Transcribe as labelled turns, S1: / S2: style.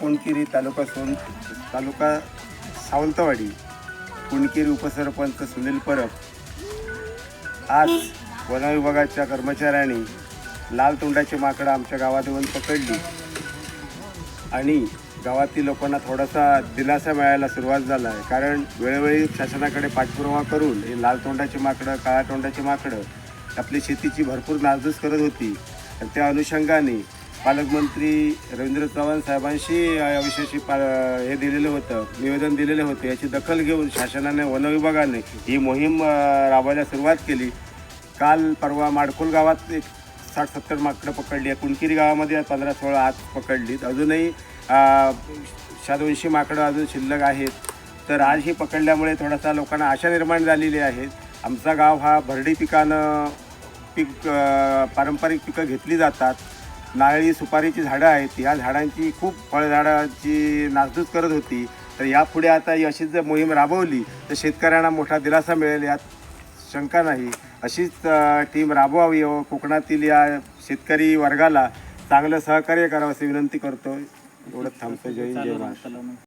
S1: कुणकिरी तालुका सोन तालुका सावंतवाडी कुणकिरी उपसरपंच सुनील परब. आज वन विभागाच्या कर्मचाऱ्यांनी लाल तोंडाची माकडं आमच्या गावात येऊन पकडली. आणि गावातील लोकांना थोडासा दिलासा मिळायला सुरुवात झाला आहे कारण वेळोवेळी शासनाकडे पाठपुरावा करून हे लाल तोंडाची माकडं काळ्या तोंडाची माकडं आपली शेतीची भरपूर नासधूस करत होती. आणि त्या अनुषंगाने पालकमंत्री रवींद्र चव्हाण साहेबांशी या विषयाशी पा हे दिलेलं होतं निवेदन दिलेलं होतं याची दखल घेऊन शासनाने वन विभागाने ही मोहीम राबवायला सुरुवात केली. काल परवा माडकोल गावात एक साठ सत्तर माकडं पकडली. आहे कुणकिरी गावामध्ये पंधरा सोळा आज पकडलीत अजूनही अ, दोनशे माकडं अजून शिल्लक आहेत. तर आज ही पकडल्यामुळे थोडासा लोकांना आशा निर्माण झालेली आहे. आमचा गाव हा भरडी पिकानं पीक पारंपरिक पिकं घेतली जातात. नारळी सुपारीची झाडं आहेत या झाडांची खूप फळझाडांची नासधूस करत होती. तर यापुढे आता ही अशीच जर मोहीम राबवली तर शेतकऱ्यांना मोठा दिलासा मिळेल यात शंका नाही. अशीच टीम राबवावी व कोकणातील या शेतकरी वर्गाला चांगलं सहकार्य करावं अशी विनंती करतो एवढं थांबतो जय जय महाराष्ट्र.